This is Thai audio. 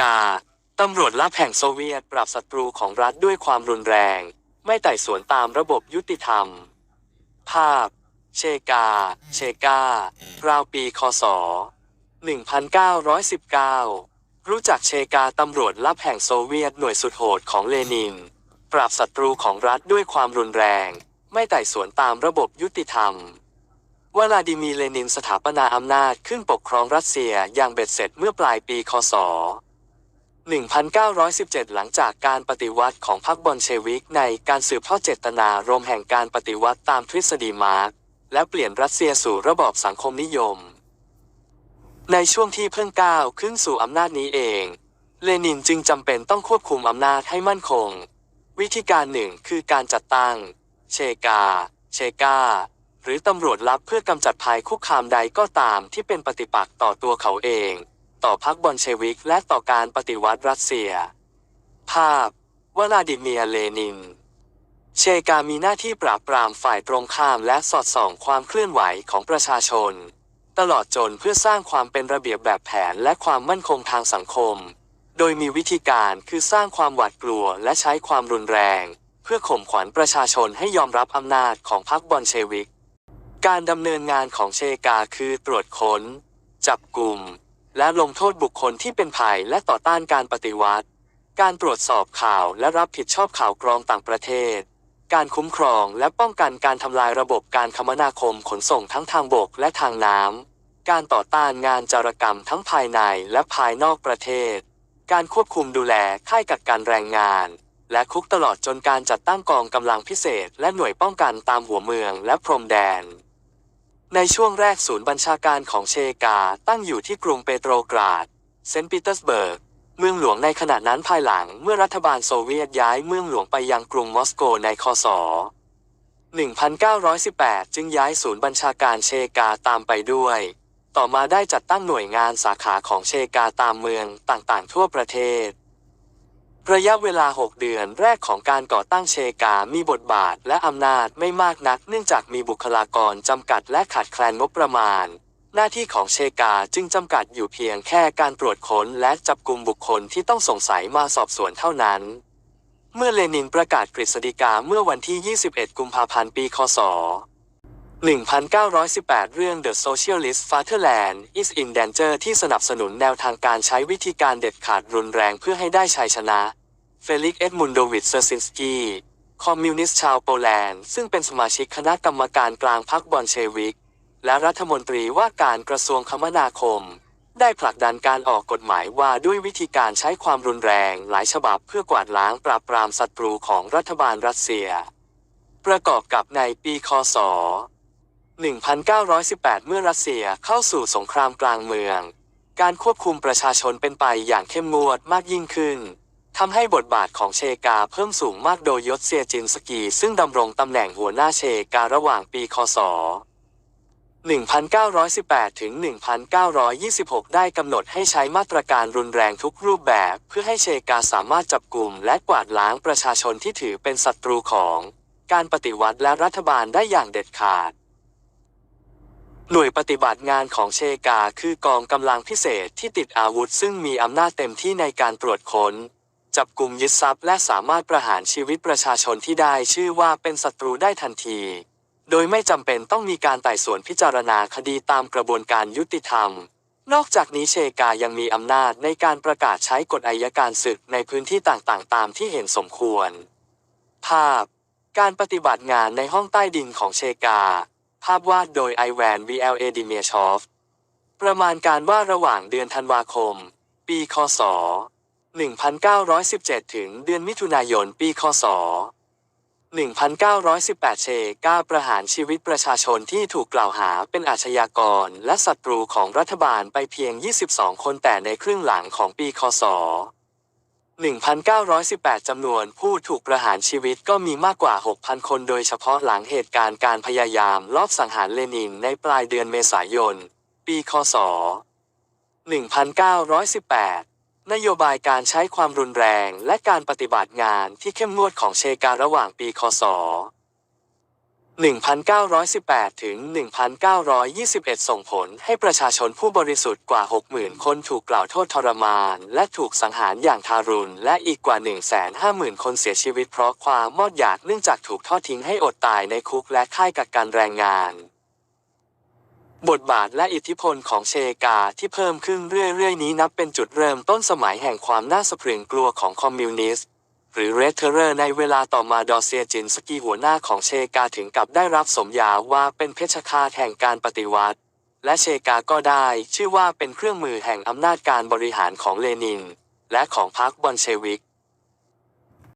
กา ตำรวจลับแห่งโซเวียตปราบศัตรูของรัฐด้วยความรุนแรง ไม่ไต่สวนตามระบบยุติธรรม ภาพ เชกา เชกา ราวปีคศ 1919 รู้จักเชกาตำรวจลับแห่งโซเวียตหน่วยสุดโหดของเลนิน ปราบศัตรูของรัฐด้วยความรุนแรง ไม่ไต่สวนตามระบบยุติธรรมวลาดิมีเลนินสถาปนาอำนาจขึ้นปกครองรัสเซียอย่างเบ็ดเสร็จเมื่อปลายปี คศ 1917 หลังจากการปฏิวัติของพรรคบอลเชวิกในการสืบทอดเจตนารมแห่งการปฏิวัติตามทฤษฎีมาร์กและเปลี่ยนรัสเซียสู่ระบอบสังคมนิยม ในช่วงที่เพิ่งก้าวขึ้นสู่อำนาจนี้เอง เลนินจึงจำเป็นต้องควบคุมอำนาจให้มั่นคง วิธีการหนึ่งคือการจัดตั้ง เชกา เชกา หรือตำรวจลับเพื่อกำจัดภัยคุกคามใดก็ตามที่เป็นปฏิปักษ์ต่อตัวเขาเอง ต่อพรรคบอลเชวิกและต่อการปฏิวัติรัสเซีย ภาพวลาดิเมียร์เลนิน เชกามีหน้าที่ปราบปรามฝ่ายตรงข้ามและสอดส่องความเคลื่อนไหวของประชาชน ตลอดจนเพื่อสร้างความเป็นระเบียบแบบแผนและความมั่นคงทางสังคม โดยมีวิธีการคือสร้างความหวาดกลัวและใช้ความรุนแรง เพื่อข่มขวัญประชาชนให้ยอมรับอำนาจของพรรคบอลเชวิก การดำเนินงานของเชกาคือตรวจค้น จับกลุ่ม และลงโทษบุคคลที่เป็นภัยและต่อต้านการปฏิวัติ การตรวจสอบข่าวและรับผิดชอบข่าวกรองต่างประเทศ การคุ้มครองและป้องกันการทำลายระบบการคมนาคมขนส่งทั้งทางบกและทางน้ำ การต่อต้านงานจารกรรมทั้งภายในและภายนอกประเทศ การควบคุมดูแลค่ายกักกันแรงงาน และคุกตลอดจนการจัดตั้งกองกำลังพิเศษ และหน่วยป้องกันตามหัวเมืองและพรมแดน ในช่วงแรกศูนย์บัญชาการของเชกาตั้งอยู่ที่กรุงเปโตรกราด เซนต์ปีเตอร์สเบิร์ก เมืองหลวงในขณะนั้นภายหลังเมื่อรัฐบาลโซเวียตย้ายเมืองหลวงไปยังกรุงมอสโกในคศ 1918 จึงย้ายศูนย์บัญชาการเชกาตามไปด้วย ต่อมาได้จัดตั้งหน่วยงานสาขาของเชกาตามเมืองต่างๆ ทั่วประเทศ ระยะเวลา 6 เดือนแรกของการก่อตั้งเชกา มีบทบาทและอำนาจไม่มากนัก เนื่องจากมีบุคลากรจำกัดและขาดแคลนงบประมาณ หน้าที่ของเชกาจึงจำกัดอยู่เพียงแค่การตรวจค้นและจับกลุ่มบุคคลที่ต้องสงสัยมาสอบสวนเท่านั้น เมื่อเลนินประกาศกฤษฎีกาเมื่อวันที่ 21 กุมภาพันธ์ ปี คศ 1918 เรื่อง The Socialist Fatherland is in Danger ที่สนับสนุนแนวทางการใช้วิธีการเด็ดขาดรุนแรงเพื่อให้ได้ชัยชนะ เฟลิกเอ็ดมุนโดวิชเซอร์ซินสกีคอมมิวนิสต์ชาวโปแลนด์ ซึ่งเป็นสมาชิกคณะกรรมการกลางพรรคบอลเชวิก และรัฐมนตรีว่าการกระทรวงคมนาคม ได้ผลักดันการออกกฎหมายว่าด้วยวิธีการใช้ความรุนแรงหลายฉบับเพื่อกวาดล้างปราบปรามศัตรูของรัฐบาลรัสเซีย ประกอบกับในปีคศ 1918 เมื่อรัสเซียเข้าสู่สงครามกลางเมือง การควบคุมประชาชนเป็นไปอย่างเข้มงวดมากยิ่งขึ้นทำให้บทบาทของเชกาเพิ่มสูงมากโดยยศเซียจินสกี ซึ่งดำรงตำแหน่งหัวหน้าเชการะหว่างปีคศ 1918 ถึง 1926 ได้กำหนดให้ใช้มาตรการรุนแรงทุกรูปแบบ เพื่อให้เชกาสามารถจับกลุ่มและกวาดล้างประชาชนที่ถือเป็นศัตรูของ การปฏิวัติและรัฐบาลได้อย่างเด็ดขาด หน่วยปฏิบัติงานของเชกาคือกองกำลังพิเศษที่ติดอาวุธซึ่งมีอำนาจเต็มที่ในการตรวจค้น จับกลุ่มยึดทรัพย์และสามารถประหารชีวิตประชาชนที่ได้ชื่อว่าเป็นศัตรูได้ทันที โดยไม่จำเป็นต้องมีการไต่สวนพิจารณาคดีตามกระบวนการยุติธรรม นอกจากนี้เชกายังมีอำนาจในการประกาศใช้กฎอัยการศึกในพื้นที่ต่างๆ ตามที่เห็นสมควร ภาพ การปฏิบัติงานในห้องใต้ดินของเชกา ภาพวาดโดยไอแวน VLA ดิเมียชอฟ ประมาณการว่าระหว่างเดือนธันวาคม ปีคศ 1917 ถึงเดือนมิถุนายน ปีคศ 1918 เชกาประหารชีวิตประชาชนที่ถูกกล่าวหาเป็นอาชญากรและศัตรูของรัฐบาลไปเพียง 22 คนแต่ในครึ่งหลังของปีคศ 1918 จำนวนผู้ถูกประหารชีวิตก็มีมากกว่า 6,000 คนโดยเฉพาะหลังเหตุการณ์การพยายามลอบสังหารเลนินในปลายเดือนเมษายน ปีคศ 1918 นโยบายการใช้ความรุนแรงและการปฏิบัติงานที่เข้มงวดของเชการะหว่างปีคศ 1918 ถึง 1921 ส่งผลให้ประชาชนผู้บริสุทธิ์กว่า 60,000 คนถูกกล่าวโทษทรมาน และถูกสังหารอย่างทารุณ และอีกกว่า 150,000 คนเสียชีวิตเพราะความมอดอยากเนื่องจากถูกทอดทิ้งให้อดตายในคุกและค่ายกักกันแรงงาน บทบาทและอิทธิพลของเชกาที่เพิ่มขึ้นเรื่อยๆ นี้นับเป็นจุดเริ่มต้นสมัยแห่งความน่าสะพรึงกลัวของคอมมิวนิสต์ หรือเรดเทอร์ในเวลาต่อมาดอเซียจินสกีหัวหน้าของเชกาถึงกับได้รับสมญาว่าเป็นเพชฌฆาตแห่งการปฏิวัติ และเชกาก็ได้ชื่อว่าเป็นเครื่องมือแห่งอำนาจการบริหารของเลนิน และของพรรคบอลเชวิก